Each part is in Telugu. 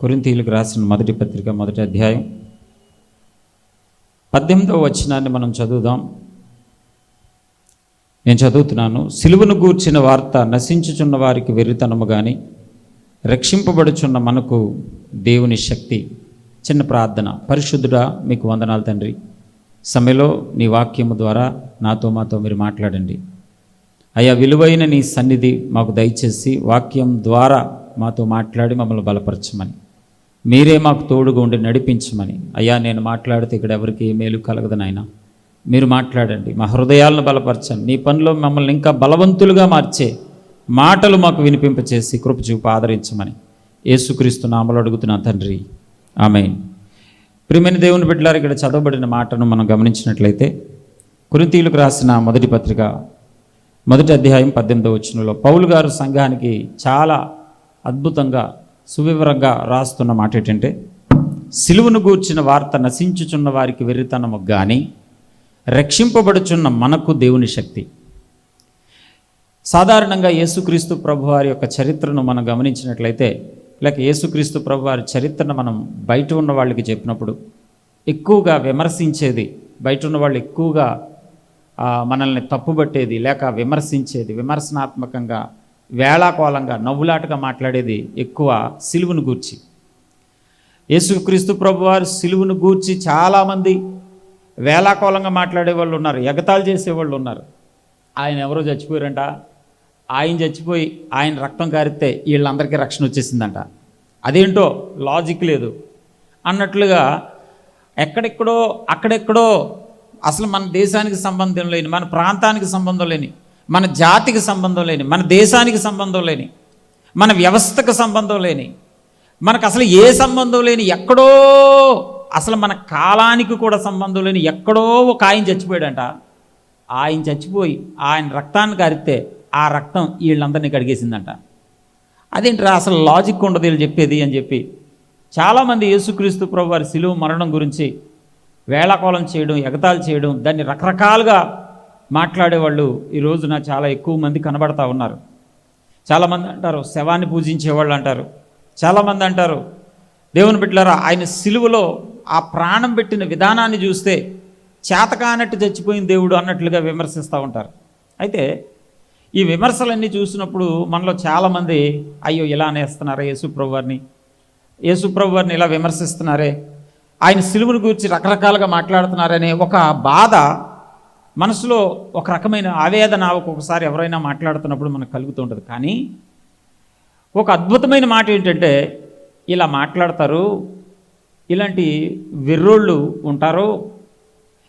కొరింతీయులకు రాసిన మొదటి పత్రిక మొదటి అధ్యాయం. పద్దెనిమిదవ వచనాన్ని మనం చదువుదాం. నేను చదువుతున్నాను. సిలువను గూర్చిన వార్త నశించుచున్న వారికి వెర్రితనము కానీ రక్షింపబడుచున్న మనకు దేవుని శక్తి. చిన్న ప్రార్థన. పరిశుద్ధుడా మీకు వందనాలు తండ్రి. సమయలో నీ వాక్యము ద్వారా నాతో మాతో మీరు మాట్లాడండి. అయ్యా విలువైన నీ సన్నిధి మాకు దయచేసి వాక్యం ద్వారా మాతో మాట్లాడి మమ్మల్ని బలపరచమని. మీరే మాకు తోడుగా ఉండి నడిపించమని. అయ్యా నేను మాట్లాడితే ఇక్కడ ఎవరికి మేలు కలగదు నాయన. మీరు మాట్లాడండి. మా హృదయాలను బలపరచండి. నీ పనిలో మమ్మల్ని ఇంకా బలవంతులుగా మార్చే మాటలు మాకు వినిపింపచేసి కృప చూపు ఆదరించమని. యేసుక్రీస్తు నామలు అడుగుతున్నా తండ్రి. ఆమె ప్రియమైన దేవుని బిడ్డలారు ఇక్కడ చదవబడిన మాటను మనం గమనించినట్లయితే కురింతీయులకు రాసిన మొదటి పత్రిక మొదటి అధ్యాయం పద్దెనిమిదో వచ్చినలో పౌలు గారు సంఘానికి చాలా అద్భుతంగా సువివరంగా రాస్తున్న మాట ఏంటంటే సిలువను గూర్చిన వార్త నశించుచున్న వారికి వెర్రితనము కానీ రక్షింపబడుచున్న మనకు దేవుని శక్తి. సాధారణంగా యేసుక్రీస్తు ప్రభువారి యొక్క చరిత్రను మనం గమనించినట్లయితే లేక యేసుక్రీస్తు ప్రభువారి చరిత్రను మనం బయట ఉన్న వాళ్ళకి చెప్పినప్పుడు ఎక్కువగా విమర్శించేది బయట ఉన్న వాళ్ళు ఎక్కువగా మనల్ని తప్పుబట్టేది లేక విమర్శించేది విమర్శనాత్మకంగా వేళాకోళంగా నవ్వులాటగా మాట్లాడేది ఎక్కువ సిలువును గూర్చి. యేసుక్రీస్తు ప్రభువారు సిలువును గూర్చి చాలామంది వేళాకోళంగా మాట్లాడే వాళ్ళు ఉన్నారు ఎగతాలు చేసేవాళ్ళు ఉన్నారు. ఆయన ఎవరో చచ్చిపోయారంట. ఆయన చచ్చిపోయి ఆయన రక్తం కారితే వీళ్ళందరికీ రక్షణ వచ్చేసిందంట. అదేంటో లాజిక్ లేదు. అన్నట్లుగా ఎక్కడెక్కడో అక్కడెక్కడో అసలు మన దేశానికి సంబంధం లేని మన ప్రాంతానికి సంబంధం లేని మన జాతికి సంబంధం లేని మన దేశానికి సంబంధం లేని మన వ్యవస్థకు సంబంధం లేని మనకు అసలు ఏ సంబంధం లేని ఎక్కడో అసలు మన కాలానికి కూడా సంబంధం లేని ఎక్కడో ఒక ఆయన చచ్చిపోయాడంట. ఆయన చచ్చిపోయి ఆయన రక్తాన్ని కారితే ఆ రక్తం వీళ్ళందరినీ కడిగేసిందంట. అదేంట్రా అసలు లాజిక్ ఉండదు వీళ్ళు చెప్పేది అని చెప్పి చాలామంది యేసుక్రీస్తు ప్రభు వారి శిలువ మరణం గురించి వేళాకోళం చేయడం ఎగతాళి చేయడం దాన్ని రకరకాలుగా మాట్లాడేవాళ్ళు ఈ రోజున చాలా ఎక్కువ మంది కనబడతా ఉన్నారు. చాలామంది అంటారు శవాన్ని పూజించేవాళ్ళు అంటారు. చాలామంది అంటారు దేవుని బిడ్డలారా ఆయన సిలువలో ఆ ప్రాణం పెట్టిన విధానాన్ని చూస్తే చేతకానట్టు చచ్చిపోయిన దేవుడు అన్నట్లుగా విమర్శిస్తూ ఉంటారు. అయితే ఈ విమర్శలన్నీ చూసినప్పుడు మనలో చాలామంది అయ్యో ఇలా అనేస్తున్నారా యేసుప్రభు వారిని యేసుప్రభు వారిని ఇలా విమర్శిస్తున్నారే ఆయన సిలువుని గురించి రకరకాలుగా మాట్లాడుతున్నారనే ఒక బాధ మనసులో ఒక రకమైన ఆవేదన ఒక్కొక్కసారి ఎవరైనా మాట్లాడుతున్నప్పుడు మనకు కలుగుతూ ఉంటుంది. కానీ ఒక అద్భుతమైన మాట ఏంటంటే ఇలా మాట్లాడతారు ఇలాంటి వెర్రోళ్ళు ఉంటారో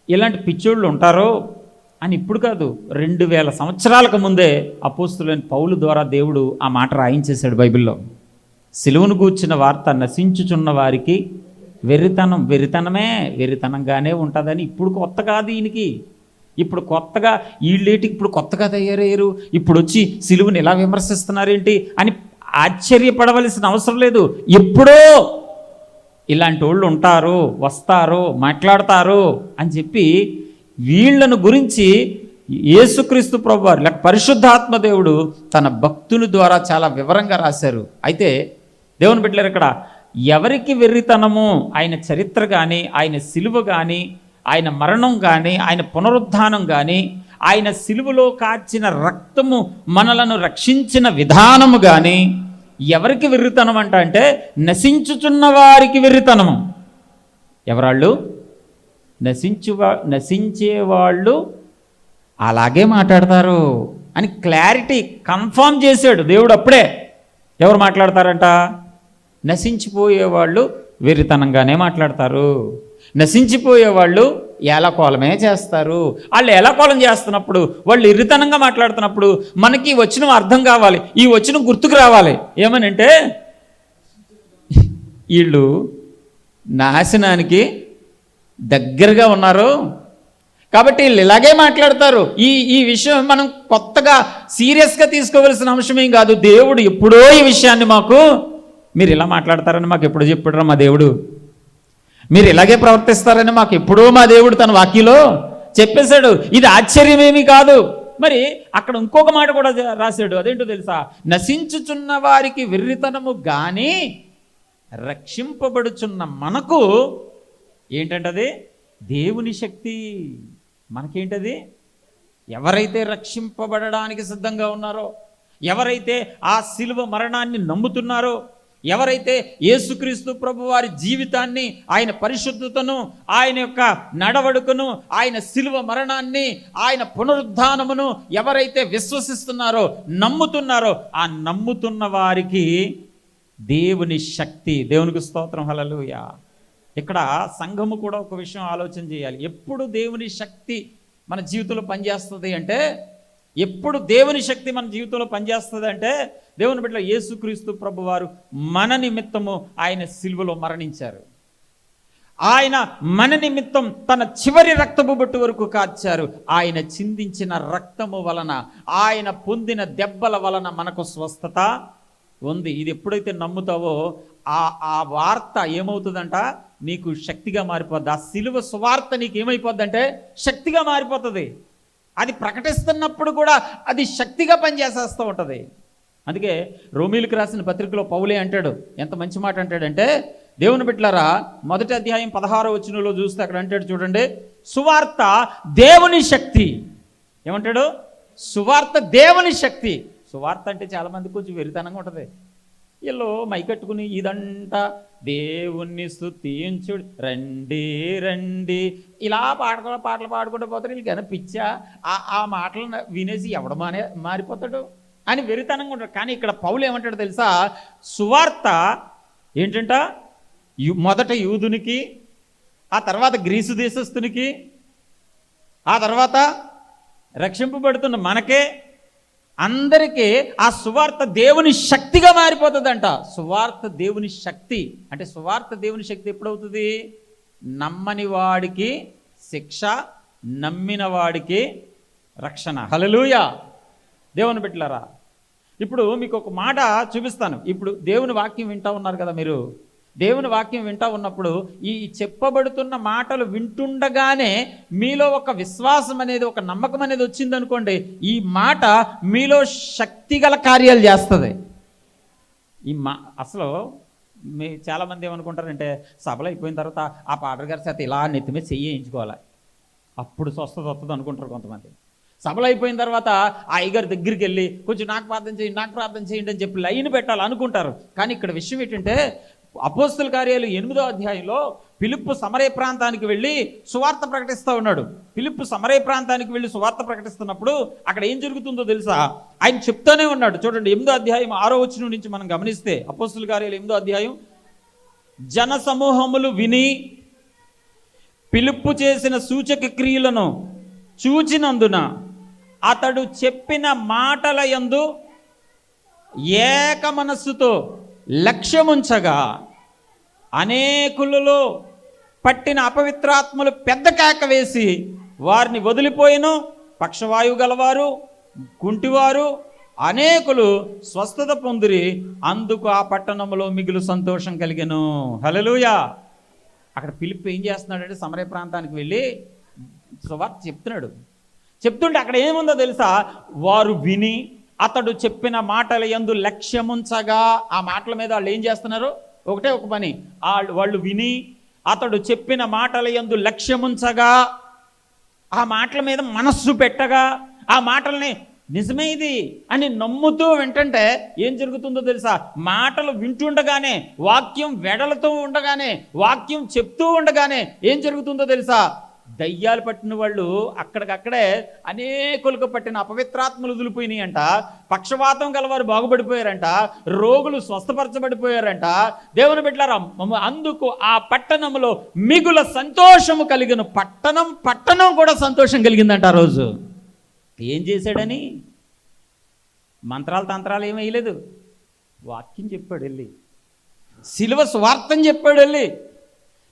ఇలాంటి పిచ్చోళ్ళు ఉంటారో అని ఇప్పుడు కాదు రెండు వేల సంవత్సరాలకు ముందే అపోస్తులైన పౌలు ద్వారా దేవుడు ఆ మాట రాయించేశాడు బైబిల్లో. సిలువను కూర్చిన వార్త నశించుచున్న వారికి వెర్రితనం వెర్రితనమే వెర్రితనంగానే ఉంటుందని ఇప్పుడు కొత్త కాదు ఈయనకి. ఇప్పుడు కొత్తగా వీళ్ళేటికి ఇప్పుడు కొత్తగా తయారయ్యారు. ఇప్పుడు వచ్చి సిలువుని ఎలా విమర్శిస్తున్నారేంటి అని ఆశ్చర్యపడవలసిన అవసరం లేదు. ఎప్పుడో ఇలాంటి వాళ్ళు ఉంటారు వస్తారు మాట్లాడతారు అని చెప్పి వీళ్ళను గురించి యేసుక్రీస్తు ప్రభువారు లేక పరిశుద్ధాత్మదేవుడు తన భక్తుని ద్వారా చాలా వివరంగా రాశారు. అయితే దేవుని పెట్టలేరు ఇక్కడ ఎవరికి వెర్రితనము? ఆయన చరిత్ర కానీ ఆయన సిలువ కానీ ఆయన మరణం కానీ ఆయన పునరుద్ధానం కానీ ఆయన సిలువలో కార్చిన రక్తము మనలను రక్షించిన విధానము కానీ ఎవరికి వెర్రితనం అంట అంటే నశించుచున్న వారికి వెర్రితనము. ఎవరాళ్ళు? నశించు నశించేవాళ్ళు అలాగే మాట్లాడతారు అని క్లారిటీ కన్ఫామ్ చేశాడు దేవుడు అప్పుడే. ఎవరు మాట్లాడతారంట? నశించిపోయేవాళ్ళు వెర్రితనంగానే మాట్లాడతారు. నశించిపోయేవాళ్ళు ఏలకోలమే చేస్తారు. వాళ్ళు ఏలకోలం చేస్తున్నప్పుడు వాళ్ళు ఇరితనంగా మాట్లాడుతున్నప్పుడు మనకి ఈ అర్థం కావాలి ఈ వచ్చిన గుర్తుకు రావాలి. ఏమనంటే వీళ్ళు నాశనానికి దగ్గరగా ఉన్నారు. కాబట్టి వీళ్ళు ఇలాగే మాట్లాడతారు. ఈ ఈ విషయం మనం కొత్తగా సీరియస్గా తీసుకోవలసిన అంశమేం కాదు. దేవుడు ఎప్పుడో ఈ విషయాన్ని మాకు మీరు ఇలా మాట్లాడతారని మాకు ఎప్పుడు చెప్పడరా మా దేవుడు? మీరు ఇలాగే ప్రవర్తిస్తారని మాకు ఎప్పుడూ మా దేవుడు తన వాక్యలో చెప్పేశాడు. ఇది ఆశ్చర్యమేమీ కాదు. మరి అక్కడ ఇంకొక మాట కూడా రాశాడు. అదేంటో తెలుసా? నశించుచున్న వారికి వెర్రితనము గాని రక్షింపబడుచున్న మనకు ఏంటంటది? దేవుని శక్తి. మనకేంటది? ఎవరైతే రక్షింపబడడానికి సిద్ధంగా ఉన్నారో ఎవరైతే ఆ శిలువ మరణాన్ని నమ్ముతున్నారో ఎవరైతే యేసుక్రీస్తు ప్రభు వారి జీవితాన్ని ఆయన పరిశుద్ధతను ఆయన యొక్క నడవడుకను ఆయన శిలువ మరణాన్ని ఆయన పునరుద్ధానమును ఎవరైతే విశ్వసిస్తున్నారో నమ్ముతున్నారో ఆ నమ్ముతున్న వారికి దేవుని శక్తి. దేవునికి స్తోత్రం. హలలుయ ఇక్కడ సంఘము కూడా ఒక విషయం ఆలోచన చేయాలి. ఎప్పుడు దేవుని శక్తి మన జీవితంలో పనిచేస్తుంది అంటే ఎప్పుడు దేవుని శక్తి మన జీవితంలో పనిచేస్తుంది అంటే దేవుని బిడ్డ యేసుక్రీస్తు ప్రభు వారు మన నిమిత్తము ఆయన సిలువలో మరణించారు. ఆయన మన నిమిత్తం తన చివరి రక్తపు బొట్టు వరకు కాచారు. ఆయన చిందించిన రక్తము వలన ఆయన పొందిన దెబ్బల వలన మనకు స్వస్థత ఉంది. ఇది ఎప్పుడైతే నమ్ముతావో ఆ ఆ వార్త ఏమవుతుందంట? నీకు శక్తిగా మారిపోద్ది. ఆ సిలువ సువార్త నీకు ఏమైపోద్దంటే శక్తిగా మారిపోతుంది. అది ప్రకటిస్తున్నప్పుడు కూడా అది శక్తిగా పనిచేసేస్తూ ఉంటుంది. అందుకే రోమిలకు రాసిన పత్రికలో పౌలే అంటాడు ఎంత మంచి మాట అంటాడంటే దేవుని బిడ్డలారా మొదటి అధ్యాయం పదహారో వచనంలో చూస్తే అక్కడ అంటాడు చూడండి సువార్త దేవుని శక్తి. ఏమంటాడు? సువార్త దేవుని శక్తి. సువార్త అంటే చాలామంది కొంచెం వెరితనంగా ఉంటుంది. వీళ్ళు మైకట్టుకుని ఇదంతా దేవుణ్ణి స్థుతించుడు రండి రండి. ఇలా పాడుకో పాటలు పాడుకుంటూ పోతారు. వీళ్ళకి ఏమైనా పిచ్చా? ఆ ఆ మాటలు వినేసి ఎవడ మానే మారిపోతాడు? అని వెరితనంగా ఉంటాడు. కానీ ఇక్కడ పౌలు ఏమంటాడు తెలుసా? సువార్త ఏంటంట? యు- మొదట యూదునికి ఆ తర్వాత గ్రీసు దేశస్థునికి ఆ తర్వాత రక్షింపబడుతున్న మనకే అందరికీ ఆ సువార్త దేవుని శక్తిగా మారిపోతుందంట. సువార్త దేవుని శక్తి. అంటే సువార్త దేవుని శక్తి ఎప్పుడవుతుంది? నమ్మని వాడికి శిక్ష నమ్మిన వాడికి రక్షణ. హలలుయ దేవుని బిడ్డలారా ఇప్పుడు మీకు ఒక మాట చూపిస్తాను. ఇప్పుడు దేవుని వాక్యం వింటా ఉన్నారు కదా మీరు? దేవుని వాక్యం వింటా ఉన్నప్పుడు ఈ చెప్పబడుతున్న మాటలు వింటుండగానే మీలో ఒక విశ్వాసం అనేది ఒక నమ్మకం అనేది వచ్చిందనుకోండి ఈ మాట మీలో శక్తిగల కార్యాలు చేస్తుంది. ఈ మా అసలు మీ చాలామంది ఏమనుకుంటారంటే సభలు అయిపోయిన తర్వాత ఆ పాటర్ గారి చేత ఇలా నెత్తిమే చేయించుకోవాలి అప్పుడు స్వస్థత వస్తుంది అనుకుంటారు కొంతమంది. సభలు అయిపోయిన తర్వాత ఆ అయ్యగారి దగ్గరికి వెళ్ళి కొంచెం నాకు ప్రార్థన చేయండి నాకు ప్రార్థన చేయండి అని చెప్పి లైన్ పెట్టాలి అనుకుంటారు కానీ ఇక్కడ విషయం ఏంటంటే అపోస్తుల కార్యాలు ఎనిమిదో అధ్యాయంలో పిలుపు సమరే ప్రాంతానికి వెళ్ళి సువార్త ప్రకటిస్తూ ఉన్నాడు. పిలుపు సమరే ప్రాంతానికి వెళ్ళి సువార్త ప్రకటిస్తున్నప్పుడు అక్కడ ఏం జరుగుతుందో తెలుసా? ఆయన చెప్తూనే ఉన్నాడు. చూడండి ఎనిమిదో అధ్యాయం ఆరో వచ్చిన నుంచి మనం గమనిస్తే అపోస్తుల కార్యాలు ఎనిమిదో అధ్యాయం. జన సమూహములు విని పిలుపు చేసిన సూచక క్రియలను చూచినందున అతడు చెప్పిన మాటల యందు ఏక మనస్సుతో లక్ష్యముంచగా అనేకులలో పట్టిన అపవిత్రాత్మలు పెద్ద కేక వేసి వారిని వదిలిపోయిను పక్షవాయువు గలవారు గుంటివారు అనేకులు స్వస్థత పొందిరి అందుకు ఆ పట్టణంలో మిగులు సంతోషం కలిగను. హలలుయా అక్కడ పిలిపి ఏం చేస్తున్నాడంటే సమరయ ప్రాంతానికి వెళ్ళి సువార్త చెప్తున్నాడు. చెప్తుంటే అక్కడ ఏముందో తెలుసా? వారు విని అతడు చెప్పిన మాటల ఎందు లక్ష్యముంచగా ఆ మాటల మీద వాళ్ళు ఏం చేస్తున్నారు? ఒకటే ఒక పని. వాళ్ళు వాళ్ళు విని అతడు చెప్పిన మాటల ఎందు లక్ష్యముంచగా ఆ మాటల మీద మనస్సు పెట్టగా ఆ మాటల్ని నిజమే ఇది అని నమ్ముతూ వింటుంటే ఏం జరుగుతుందో తెలుసా? మాటలు వింటుండగానే వాక్యం వెడలతో ఉండగానే వాక్యం చెప్తూ ఉండగానే ఏం జరుగుతుందో తెలుసా? దయ్యాలు పట్టిన వాళ్ళు అక్కడికక్కడే అనేకులకు పట్టిన అపవిత్రాత్మలు వదిలిపోయినాయంట. పక్షవాతం గలవారు బాగుపడిపోయారంట. రోగులు స్వస్థపరచబడిపోయారంట. దేవుని బిడ్డలారా అందుకు ఆ పట్టణంలో మిగుల సంతోషము కలిగిన పట్టణం పట్టణం కూడా సంతోషం కలిగిందంట ఆ రోజు. ఏం చేశాడని? మంత్రాలు తంత్రాలు ఏమీ వేయలేదు. వాక్యం చెప్పాడు వెళ్ళి. సిలువ స్వార్థం చెప్పాడు వెళ్ళి.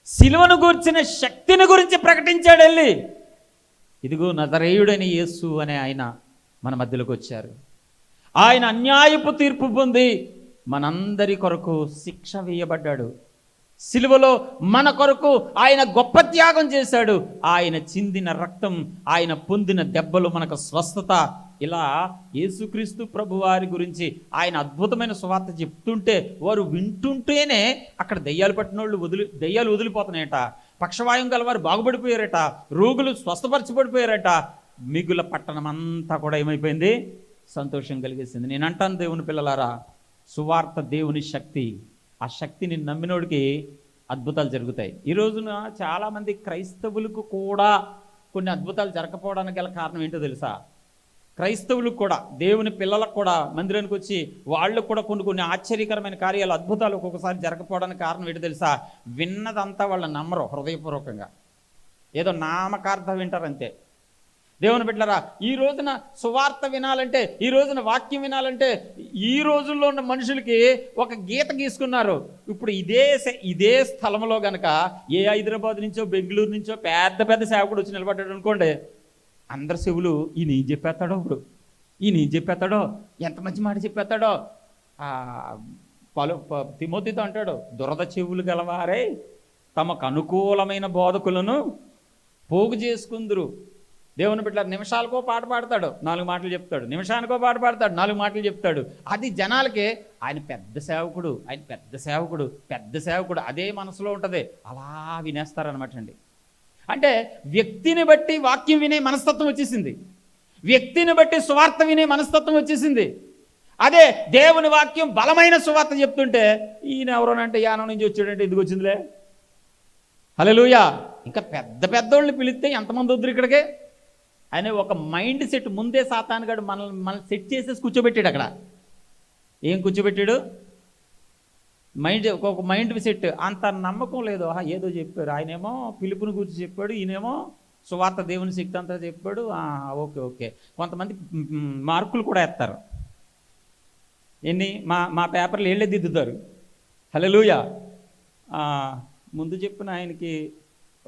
సిలువను గూర్చిన శక్తిని గురించి ప్రకటించాడు వెళ్ళి. ఇదిగో నజరేయుడని యేసు అనే ఆయన మన మధ్యలోకి వచ్చారు. ఆయన అన్యాయపు తీర్పు పొంది మనందరి కొరకు శిక్ష వేయబడ్డాడు. సిలువలో మన కొరకు ఆయన గొప్ప త్యాగం చేశాడు. ఆయన చిందిన రక్తం ఆయన పొందిన దెబ్బలు మనకు స్వస్థత ఇలా యేసుక్రీస్తు ప్రభు వారి గురించి ఆయన అద్భుతమైన సువార్త చెప్తుంటే వారు వింటుంటేనే అక్కడ దయ్యాలు పట్టిన వాళ్ళు వదిలి దయ్యాలు వదిలిపోతున్నాయట. పక్షవాయుం గలవారు బాగుపడిపోయారట. రోగులు స్వస్థపరచబడిపోయారట. మిగుల పట్టణం అంతా కూడా ఏమైపోయింది? సంతోషం కలిగేసింది. నేను అంటాను దేవుని పిల్లలారా సువార్త దేవుని శక్తి. ఆ శక్తిని నమ్మినోడికి అద్భుతాలు జరుగుతాయి. ఈ రోజున చాలామంది క్రైస్తవులకు కూడా కొన్ని అద్భుతాలు జరగకపోవడానికి గల కారణం ఏంటో తెలుసా? క్రైస్తవులకు కూడా దేవుని పిల్లలకు కూడా మందిరానికి వచ్చి వాళ్ళు కూడా కొన్ని కొన్ని ఆశ్చర్యకరమైన కార్యాలు అద్భుతాలు ఒక్కొక్కసారి జరగకపోవడానికి కారణం ఏంటి తెలుసా? విన్నదంతా వాళ్ళు నమ్మరు హృదయపూర్వకంగా. ఏదో నామకార్థం వింటారంతే. దేవుని బిడ్డరా ఈ రోజున సువార్త వినాలంటే ఈ రోజున వాక్యం వినాలంటే ఈ రోజుల్లో ఉన్న మనుషులకి ఒక గీత గీసుకున్నారు. ఇప్పుడు ఇదే ఇదే స్థలంలో గనక ఏ హైదరాబాద్ నుంచో బెంగళూరు నుంచో పెద్ద పెద్ద సేవకుడు వచ్చి నిలబడ్డాడు అనుకోండి అందరి చెవులు ఈయన ఏం చెప్పేస్తాడో ఇప్పుడు ఈయన ఏం చెప్పేస్తాడో? ఎంత మంచి మాట చెప్పేస్తాడో? పలు ప- తిమోతితో అంటాడు దురద చెవులు గలవారే తమకు అనుకూలమైన బోధకులను పోగు చేసుకుందరు. దేవుని బిడ్డ నిమిషాలకో పాట పాడతాడు నాలుగు మాటలు చెప్తాడు. నిమిషానికో పాట పాడతాడు నాలుగు మాటలు చెప్తాడు. అది జనాలకి ఆయన పెద్ద సేవకుడు ఆయన పెద్ద సేవకుడు పెద్ద సేవకుడు అదే మనసులో ఉంటుంది. అలా వినేస్తారనమాట అండి. అంటే వ్యక్తిని బట్టి వాక్యం వినే మనస్తత్వం వచ్చేసింది. వ్యక్తిని బట్టి సువార్త వినే మనస్తత్వం వచ్చేసింది. అదే దేవుని వాక్యం బలమైన సువార్త చెప్తుంటే ఈయన ఎవరోనంటే యానం నుంచి వచ్చాడంటే ఎందుకు వచ్చిందిలే? హలోయా ఇంకా పెద్ద పెద్దోళ్ళని పిలిస్తే ఎంతమంది వద్దురు ఇక్కడికి? అనే ఒక మైండ్ సెట్ ముందే సాతానుగాడు మనల్ని మనల్ని సెట్ చేసేసి కూర్చోబెట్టాడు అక్కడ. ఏం కూర్చోబెట్టాడు? మైండ్ ఒక మైండ్ సెట్. అంత నమ్మకం లేదు. ఏదో చెప్పారు ఆయనేమో పిలుపుని గురించి చెప్పాడు. ఈయనేమో సువార్త దేవుని శక్తి అంతా చెప్పాడు. Okay okay. కొంతమంది మార్కులు కూడా వేస్తారు ఎన్ని? మా మా పేపర్లు ఏళ్ళే దిద్దుతారు. హలోయ ముందు చెప్పిన ఆయనకి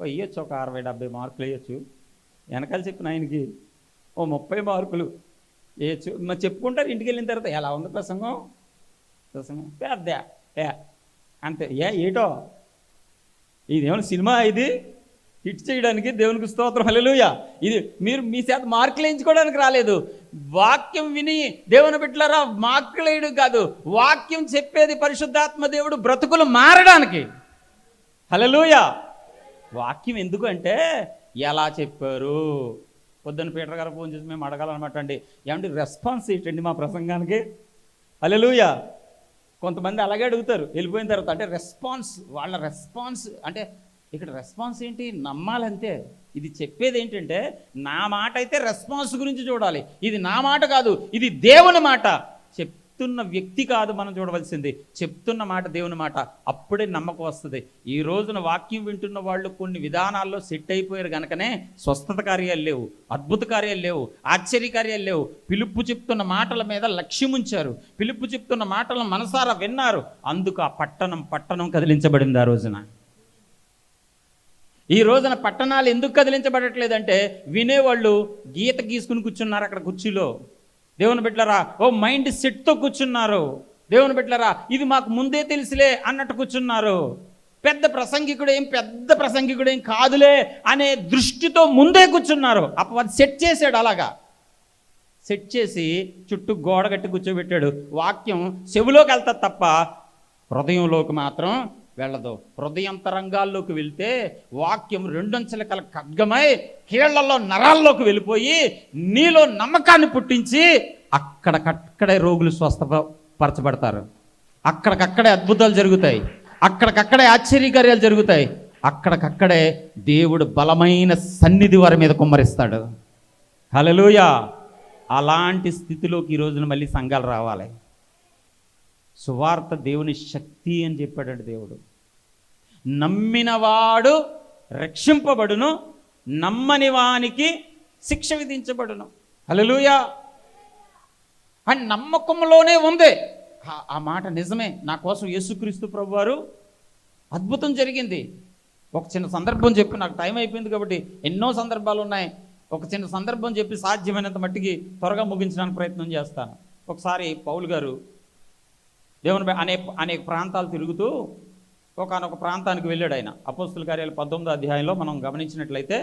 ఓ ఇవ్వచ్చు ఒక అరవై డెబ్బై మార్కులు వేయచ్చు. వెనకాల చెప్పిన ఆయనకి ఓ ముప్పై మార్కులు వేయచ్చు. మరి చెప్పుకుంటారు ఇంటికి వెళ్ళిన తర్వాత. ఎలా ఉంది ప్రసంగం? ప్రసంగం పెద్ద. ఏ అంతే. ఏ ఏటో? ఇదేమైనా సినిమా ఇది. హిట్ చేయడానికి దేవునికి స్తోత్రం. హల్లెలూయ. ఇది మీరు మీ చేత మార్కులు వేయించుకోవడానికి రాలేదు. వాక్యం విని దేవుని బిడ్డలారా మార్కులు వేయడం కాదు. వాక్యం చెప్పేది పరిశుద్ధాత్మ దేవుడు బ్రతుకులు మారడానికి. హల్లెలూయ. వాక్యం ఎందుకు అంటే ఎలా చెప్పారు? పొద్దున్న పీటర్ గారు ఫోన్ చేసి మేము అడగాలన్నమాట అండి. ఏమంటే రెస్పాన్స్ ఏంటండి మా ప్రసంగానికి? హల్లెలూయ. కొంతమంది అలాగే అడుగుతారు. వెళ్ళిపోయిన తర్వాత అంటే రెస్పాన్స్ వాళ్ళ రెస్పాన్స్ అంటే ఇక్కడ రెస్పాన్స్ ఏంటి? నమ్మాలంతే ఇది చెప్పేది ఏంటంటే నా మాట అయితే రెస్పాన్స్ గురించి చూడాలి. ఇది నా మాట కాదు ఇది దేవుని మాట. చెప్తున్న వ్యక్తి కాదు మనం చూడవలసింది. చెప్తున్న మాట దేవుని మాట అప్పుడే నమ్మకం వస్తుంది. ఈ రోజున వాక్యం వింటున్న వాళ్ళు కొన్ని విధానాల్లో సెట్ అయిపోయారు కనుకనే స్వస్థత కార్యాలు లేవు అద్భుత కార్యాలు లేవు ఆశ్చర్య కార్యాలు లేవు. పిలుపు చెప్తున్న మాటల మీద లక్ష్యం ఉంచారు. పిలుపు చెప్తున్న మాటలను మనసారా విన్నారు. అందుకు ఆ పట్టణం పట్టణం కదిలించబడింది ఆ రోజున. ఈ రోజున పట్టణాలు ఎందుకు కదిలించబడట్లేదంటే వినేవాళ్ళు గీత గీసుకుని కూర్చున్నారు అక్కడ కుర్చీలో. దేవుని బిడ్డలరా ఓ మైండ్ సెట్తో కూర్చున్నారు. దేవుని బిడ్డలరా ఇది మాకు ముందే తెలుసులే అన్నట్టు కూర్చున్నారు. పెద్ద ప్రసంగికుడు ఏం పెద్ద ప్రసంగికుడు ఏం కాదులే అనే దృష్టితో ముందే కూర్చున్నారు. అప్పుడు సెట్ చేశాడు అలాగా. సెట్ చేసి చుట్టూ గోడ కట్టి కూర్చోబెట్టాడు. వాక్యం చెవిలోకి వెళ్తా తప్ప హృదయంలోకి మాత్రం వెళ్ళదు. హృదయంతరంగాల్లోకి వెళ్తే వాక్యం రెండంచెల కల ఖడ్గమై కీళ్ళలో నరాల్లోకి వెళ్ళిపోయి నీలో నమ్మకాన్ని పుట్టించి అక్కడికక్కడే రోగులు స్వస్థపరచబడతారు. అక్కడికక్కడే అద్భుతాలు జరుగుతాయి. అక్కడికక్కడే ఆశ్చర్యకార్యాలు జరుగుతాయి. అక్కడికక్కడే దేవుడు బలమైన సన్నిధి వారి మీద కుమ్మరిస్తాడు. హల్లెలూయ! అలాంటి స్థితిలోకి ఈ రోజున మళ్ళీ సంఘాలు రావాలి. సువార్త దేవుని శక్తి అని చెప్పాడండి దేవుడు. నమ్మినవాడు రక్షింపబడును నమ్మని వానికి శిక్ష విధించబడును. హల్లెలూయా. అని నమ్మకంలోనే ఉంది. ఆ- మాట నిజమే. నా కోసం యేసుక్రీస్తు ప్రభువారు అద్భుతం జరిగింది. ఒక చిన్న సందర్భం చెప్పి నాకు టైం అయిపోయింది కాబట్టి ఎన్నో సందర్భాలు ఉన్నాయి. ఒక చిన్న సందర్భం చెప్పి సాధ్యమైనంత మట్టికి త్వరగా ముగించడానికి ప్రయత్నం చేస్తాను. ఒకసారి పౌల్ గారు దేవుని బ- అనేక అనేక ప్రాంతాలు తిరుగుతూ ఒకనొక ప్రాంతానికి వెళ్ళాడు ఆయన. అపోస్తుల కార్యాలు పంతొమ్మిదో అధ్యాయంలో మనం గమనించినట్లయితే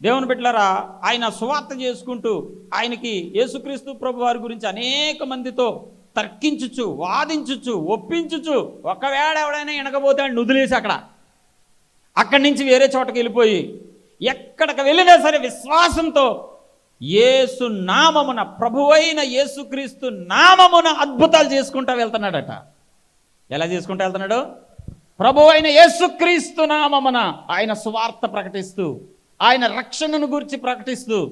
దేవుని బిడ్డలారా ఆయన సువార్త చేసుకుంటూ ఆయనకి యేసుక్రీస్తు ప్రభు వారి గురించి అనేక మందితో తర్కించుచు వాదించుచు ఒప్పించుచు ఒకవేళ ఎవడైనా ఎనకపోతే ఆయన వదిలేసి అక్కడ అక్కడి నుంచి వేరే చోటకి వెళ్ళిపోయి ఎక్కడికి వెళ్ళినా సరే విశ్వాసంతో ఏసు నామమున ప్రభువైన యేసుక్రీస్తు నామమున అద్భుతాలు చేసుకుంటా వెళ్తున్నాడట. ఎలా చేసుకుంటూ వెళ్తున్నాడు? ప్రభు అయిన యేసుక్రీస్తు నామమున ఆయన సువార్త ప్రకటిస్తూ ఆయన రక్షణను గురించి ప్రకటిస్తూ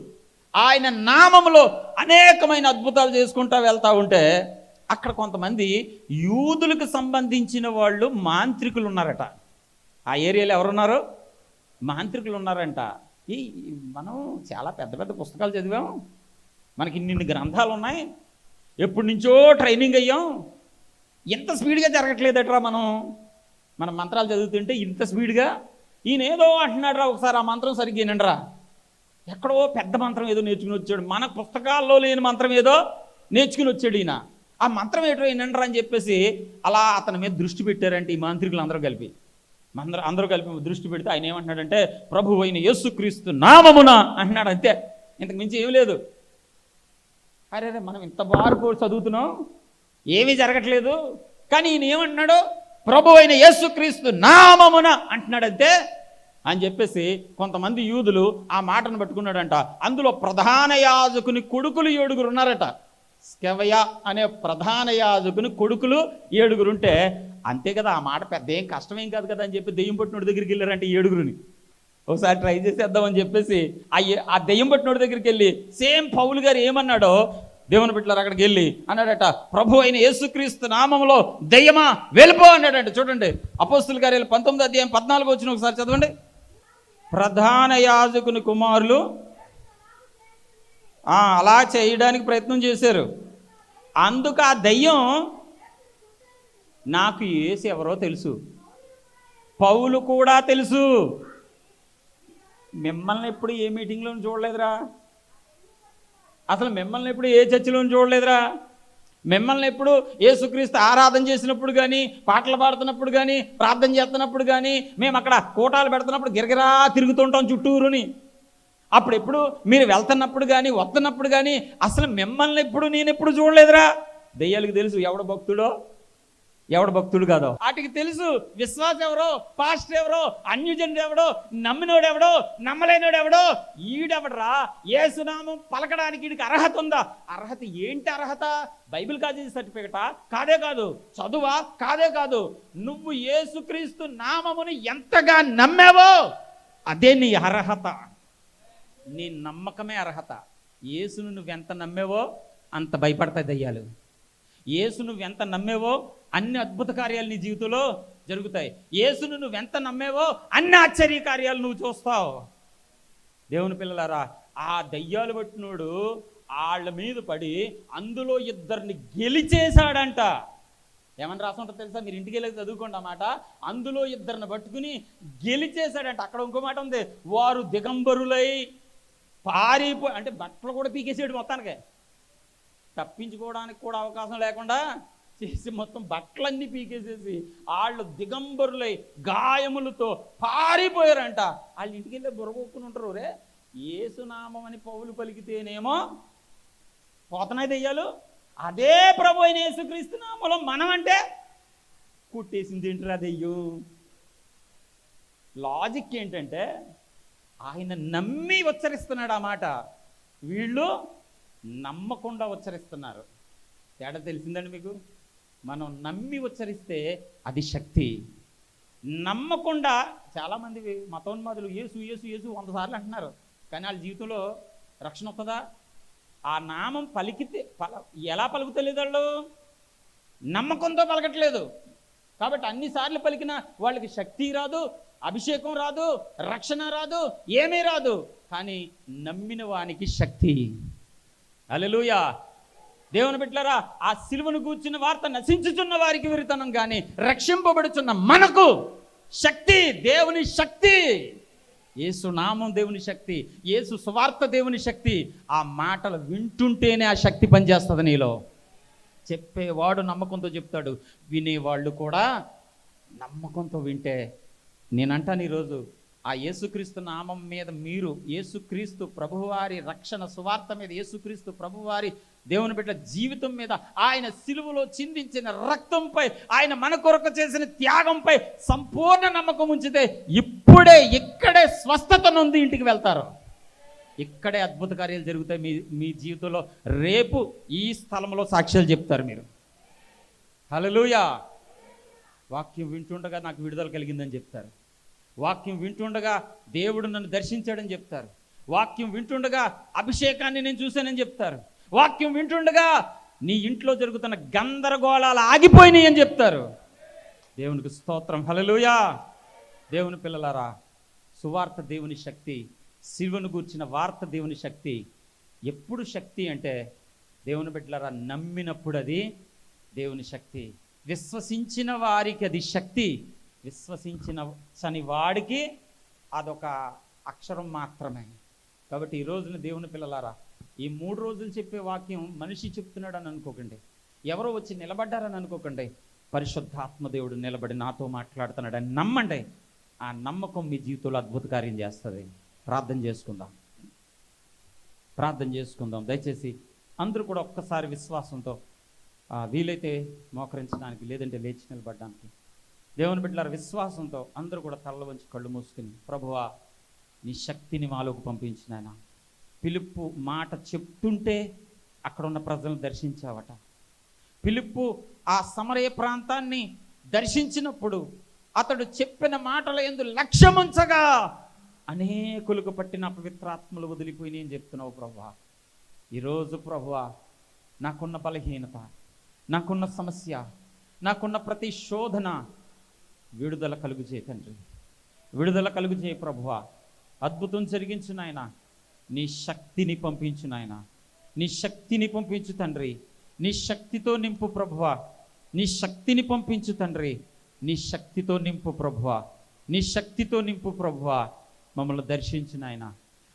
ఆయన నామములో అనేకమైన అద్భుతాలు చేసుకుంటూ వెళ్తూ ఉంటే అక్కడ కొంతమంది యూదులకు సంబంధించిన వాళ్ళు మాంత్రికులు ఉన్నారట ఆ ఏరియాలో ఎవరున్నారు? మాంత్రికులు ఉన్నారంట ఈ మనం చాలా పెద్ద పెద్ద పుస్తకాలు చదివాం. మనకి ఇన్ని గ్రంథాలు ఉన్నాయి ఎప్పటి నుంచో ట్రైనింగ్ అయ్యాం. ఇంత స్పీడ్గా జరగట్లేదట్రా మనం? మన మంత్రాలు చదువుతుంటే ఇంత స్పీడ్గా? ఈయన ఏదో అంటున్నాడు రా ఒకసారి ఆ మంత్రం సరిగ్గా వినండిరా. ఎక్కడో పెద్ద మంత్రం ఏదో నేర్చుకుని వచ్చాడు. మన పుస్తకాల్లో లేని మంత్రం ఏదో నేర్చుకుని వచ్చాడు ఈయన. ఆ మంత్రం ఏటో వినండిరా అని చెప్పేసి అలా అతని మీద దృష్టి పెట్టారంటే ఈ మాంత్రికులు అందరూ కలిపి. అందరూ అందరూ కలిపి దృష్టి పెడితే ఆయన ఏమంటున్నాడంటే ప్రభు అయిన యేసుక్రీస్తు నామమున అంటున్నాడు అంతే. ఇంతకు మించి ఏం లేదు. అరే అరే మనం ఇంత బారు చదువుతున్నాం. ఏమీ జరగట్లేదు. కానీ ఈయన ఏమంటున్నాడు? ప్రభు అయిన యేసుక్రీస్తు నామమున అంటున్నాడంతే అని చెప్పేసి కొంతమంది యూదులు ఆ మాటను పట్టుకున్నాడంట. అందులో ప్రధాన యాజకుని కొడుకులు ఏడుగురు ఉన్నారట. స్కెవయ అనే ప్రధాన యాజకుని కొడుకులు ఏడుగురు ఉంటే అంతే కదా ఆ మాట పెద్ద ఏం కష్టమేం కాదు కదా అని చెప్పి దెయ్యం పట్టినోడి దగ్గరికి వెళ్ళారంటే ఈ ఏడుగురుని. ఒకసారి ట్రై చేసేద్దామని చెప్పేసి ఆ ఆ దెయ్యం పట్టినోడి దగ్గరికి వెళ్ళి సేమ్ పౌలు గారు ఏమన్నాడో దేవుని బిడ్డలారు అక్కడికి వెళ్ళి అన్నాడట ప్రభు అయిన యేసుక్రీస్తు నామంలో దెయ్యమా? వెళ్ళిపో అన్నాడంట. చూడండి అపోస్తుల కార్యాలు పంతొమ్మిది అధ్యాయం పద్నాలుగు వచ్చిన ఒకసారి చదవండి. ప్రధాన యాజకుని కుమారులు అలా చేయడానికి ప్రయత్నం చేశారు. అందుకు ఆ దయ్యం నాకు ఏసు ఎవరో తెలుసు. పౌలు కూడా తెలుసు. మిమ్మల్ని ఎప్పుడు ఏ మీటింగ్లోనూ చూడలేదురా. అసలు మిమ్మల్ని ఎప్పుడు ఏ చర్చిలోనూ చూడలేదురా. మిమ్మల్ని ఎప్పుడు ఏసుక్రీస్తు ఆరాధన చేసినప్పుడు కానీ పాటలు పాడుతున్నప్పుడు కానీ ప్రార్థన చేస్తున్నప్పుడు కానీ మేము అక్కడ కూటాలు పెడుతున్నప్పుడు గిరగిరా తిరుగుతుంటాం చుట్టూరుని. అప్పుడు ఎప్పుడు మీరు వెళ్తున్నప్పుడు కానీ వస్తున్నప్పుడు కానీ అసలు మిమ్మల్ని ఎప్పుడు నేను ఎప్పుడు చూడలేదురా. దెయ్యాలకు తెలుసు ఎవడ భక్తుడో? ఎవడు భక్తుడు కాదో. వాటికి తెలుసు విశ్వాసం ఎవరో పాస్టర్ ఎవరో అన్యజనుడు ఎవడో నమ్మినోడు ఎవడో నమ్మలేనోడు ఎవడో ఈడెవడరా? ఏసునామం పలకడానికి వీడికి అర్హత ఉందా? అర్హత ఏంటి అర్హత? బైబిల్ కాలేజీ సర్టిఫికెటా? కాదే కాదు. చదువా? కాదే కాదు. నువ్వు ఏసుక్రీస్తు నామముని ఎంతగా నమ్మావో అదే నీ అర్హత. నీ నమ్మకమే అర్హత. యేసును నువ్వెంత నమ్మేవో అంత భయపడతాయి దయ్యాలు యేసు నువ్వెంత నమ్మేవో అన్ని అద్భుత కార్యాలు నీ జీవితంలో జరుగుతాయి. యేసును నువ్వెంత నమ్మేవో అన్ని ఆశ్చర్య కార్యాలు నువ్వు చూస్తావు. దేవుని పిల్లలారా ఆ దయ్యాలు పట్టినోడు వాళ్ళ మీద పడి అందులో ఇద్దరిని గెలిచేశాడంట. ఏమని రాసుంటారు తెలుసా? మీరు ఇంటికి వెళ్ళి చదువుకోండి అన్నమాట అందులో ఇద్దరిని పట్టుకుని గెలిచేశాడంట. అక్కడ ఇంకో మాట ఉంది. వారు దిగంబరులై పారిపో అంటే బట్టలు కూడా పీకేసాడు మొత్తానికి. తప్పించుకోవడానికి కూడా అవకాశం లేకుండా చేసి మొత్తం బట్టలన్నీ పీకేసేసి వాళ్ళు దిగంబరులై గాయములతో పారిపోయారంట. వాళ్ళు ఇంటికి వెళ్ళి బుర్రగొక్కుని ఉంటారు. రే ఏసునామం అని పౌలు పలికితేనేమో పోతనాయి దెయ్యాలు. అదే ప్రభు అయిన యేసుక్రీస్తు నామంలో మనం అంటే కుట్టేసింది ఏంటిరా దెయ్యం? లాజిక్ ఏంటంటే ఆయన నమ్మి ఉచ్చరిస్తున్నాడు ఆ మాట. వీళ్ళు నమ్మకుండా ఉచ్చరిస్తున్నారు. తేడా తెలిసిందండి మీకు? మనం నమ్మి ఉచ్చరిస్తే అది శక్తి. నమ్మకుండా చాలామంది మతోన్మాదులు యేసు యేసు యేసు వంద సార్లు అంటున్నారు. కానీ వాళ్ళ జీవితంలో రక్షణ వస్తుందా? ఆ నామం పలికితే పల ఎలా పలుకుతలేదు వాళ్ళు? నమ్మకంతో పలకట్లేదు. కాబట్టి అన్నిసార్లు పలికిన వాళ్ళకి శక్తి రాదు అభిషేకం రాదు రక్షణ రాదు ఏమీ రాదు. కానీ నమ్మిన వానికి శక్తి. అలలుయా దేవుని బిడ్డలారా ఆ సిలువను కూర్చున్న వార్త నశించుచున్న వారికి విరితనం కానీ రక్షింపబడుచున్న మనకు శక్తి దేవుని శక్తి. యేసు నామం దేవుని శక్తి యేసు స్వార్థ దేవుని శక్తి. ఆ మాటలు వింటుంటేనే ఆ శక్తి పనిచేస్తుంది నీలో. చెప్పేవాడు నమ్మకంతో చెప్తాడు వినేవాళ్ళు కూడా నమ్మకంతో వింటే. నేనంటాను ఈరోజు ఆ యేసుక్రీస్తు నామం మీద మీరు యేసుక్రీస్తు ప్రభువారి రక్షణ సువార్త మీద యేసుక్రీస్తు ప్రభువారి దేవుని బిడ్డ జీవితం మీద ఆయన సిలువలో చిందించిన రక్తంపై ఆయన మన కొరకు చేసిన త్యాగంపై సంపూర్ణ నమ్మకం ఉంచితే ఇప్పుడే ఇక్కడే స్వస్థత నుండి ఇంటికి వెళ్తారు. ఇక్కడే అద్భుత కార్యాలు జరుగుతాయి. మీ మీ జీవితంలో రేపు ఈ స్థలంలో సాక్ష్యాలు చెప్తారు మీరు. హలలుయా వాక్యం వింటుండగా నాకు విడుదల కలిగిందని చెప్తారు. వాక్యం వింటుండగా దేవుడు నన్ను దర్శించాడని చెప్తారు. వాక్యం వింటుండగా అభిషేకాన్ని నేను చూశానని చెప్తారు. వాక్యం వింటుండగా నీ ఇంట్లో జరుగుతున్న గందరగోళాలు ఆగిపోయినాయి అని చెప్తారు. దేవునికి స్తోత్రం. హలలుయా దేవుని పిల్లలారా సువార్త దేవుని శక్తి శివుని గూర్చిన వార్త దేవుని శక్తి. ఎప్పుడు శక్తి అంటే దేవుని బిడ్డలారా నమ్మినప్పుడు అది దేవుని శక్తి. విశ్వసించిన వారికి అది శక్తి. విశ్వసించిన చని వాడికి అదొక అక్షరం మాత్రమే. కాబట్టి ఈ రోజున దేవుని పిల్లలారా ఈ మూడు రోజులు చెప్పే వాక్యం మనిషి చెప్తున్నాడు అని అనుకోకండి. ఎవరో వచ్చి నిలబడ్డారని అనుకోకండి. పరిశుద్ధాత్మదేవుడు నిలబడి నాతో మాట్లాడుతున్నాడని నమ్మండి. ఆ నమ్మకం మీ జీవితంలో అద్భుత కార్యం చేస్తుంది. ప్రార్థన చేసుకుందాం. ప్రార్థన చేసుకుందాం. దయచేసి అందరూ కూడా ఒక్కసారి విశ్వాసంతో ఆ, వీలైతే మోకరించడానికి లేదంటే లేచి నిలబడడానికి. దేవుని బిడ్డలారు విశ్వాసంతో అందరూ కూడా తల్ల వంచి కళ్ళు మూసుకుని ప్రభువా నీ శక్తిని మాలోకి పంపించినాయన పిలుపు మాట చెప్తుంటే అక్కడ ఉన్న ప్రజలను దర్శించావట. పిలుపు ఆ సమరయ ప్రాంతాన్ని దర్శించినప్పుడు అతడు చెప్పిన మాటల ఎందు లక్ష్యముంచగా అనేకులకు పట్టిన పవిత్రాత్మలు వదిలిపోయినాయి అని చెప్తున్నావు ప్రభు. ఈరోజు ప్రభువా నాకున్న బలహీనత నాకున్న సమస్య నాకున్న ప్రతి శోధన విడుదల కలుగు చేయ తండ్రి. విడుదల కలుగు చేయ ప్రభువా అద్భుతం జరిగించిన నాయన. నీ శక్తిని పంపించు నాయన. నీ శక్తిని పంపించు తండ్రి. నీ శక్తితో నింపు ప్రభువ. నీ శక్తిని పంపించు తండ్రి. నీ శక్తితో నింపు ప్రభువ. నీ శక్తితో నింపు ప్రభువ. మమ్మల్ని దర్శించు నాయన.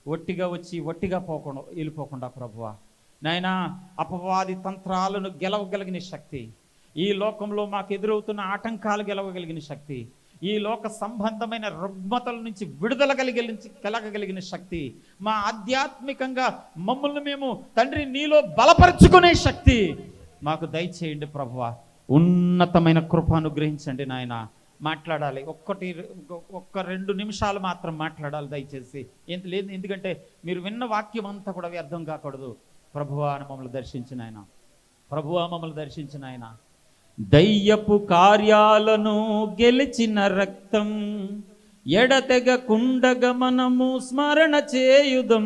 ఒట్టిగా వచ్చి ఒట్టిగా పోకుండా వెళ్ళిపోకుండా ప్రభువ. నాయనా అపవాది తంత్రాలను గెలవగలిగిన శక్తి. ఈ లోకంలో మాకు ఎదురవుతున్న ఆటంకాలు గెలవగలిగిన శక్తి. ఈ లోక సంబంధమైన రుగ్మతల నుంచి విడుదల కలిగి కలగగలిగిన శక్తి మా ఆధ్యాత్మికంగా మమ్మల్ని మేము తండ్రి నీలో బలపరుచుకునే శక్తి. మాకు దయచేయండి ప్రభువ ఉన్నతమైన కృప అనుగ్రహించండి నాయన. మాట్లాడాలి ఒక్కటి ఒక్క రెండు నిమిషాలు మాత్రం మాట్లాడాలి దయచేసి. ఎంత లేదు ఎందుకంటే మీరు విన్న వాక్యం అంతా కూడా వ్యర్థం కాకూడదు. ప్రభువా మమ్మల్ని దర్శించిన ఆయన ప్రభువా మమ్మల్ని దర్శించిన ఆయన దయ్యపు కార్యాలను గెలిచిన రక్తం ఎడతెగ స్మరణ చేయుదం.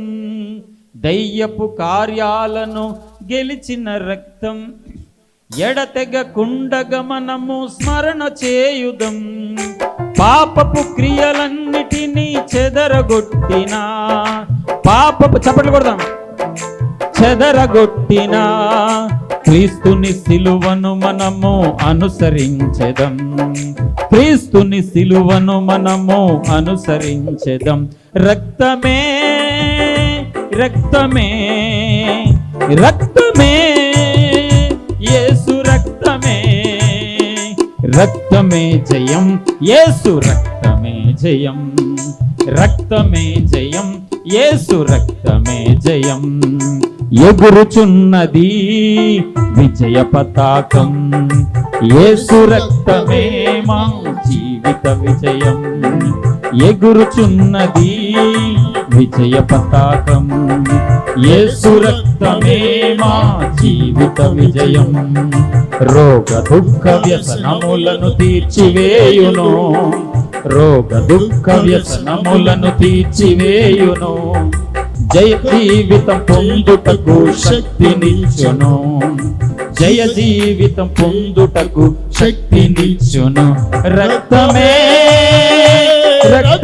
దయ్యపు కార్యాలను గెలిచిన రక్తం ఎడతెగ స్మరణ చేయుదం. పాపపు క్రియలన్నిటినీ చెదరగొట్టినా పాపపు చప్పట్లు కొడదాం. చెదరగొట్టిన క్రీస్తుని సిలువను మనము అనుసరించెదం. క్రీస్తుని సిలువను మనము అనుసరించెదం. రక్తమే రక్తమే రక్తమే యేసు రక్తమే. రక్తమే జయం యేసు రక్తమే జయం. రక్తమే జయం యేసు రక్తమే జయం. ఎగురుచున్నది విజయ పతాకం. యేసు రక్తమే మా జీవిత విజయం. ఎగురుచున్నది విజయ పతాకం. యేసు రక్తమే మా జీవిత విజయం. రోగ దుఃఖ వ్యసనములను తీర్చివేయును. రోగ దుఃఖ వ్యసనములను తీర్చివేయును. జయ జీవితం పొందుటకు శక్తినిచ్చును జయ జీవితం పొందుటకు శక్తినిచ్చును రక్తమే రక్త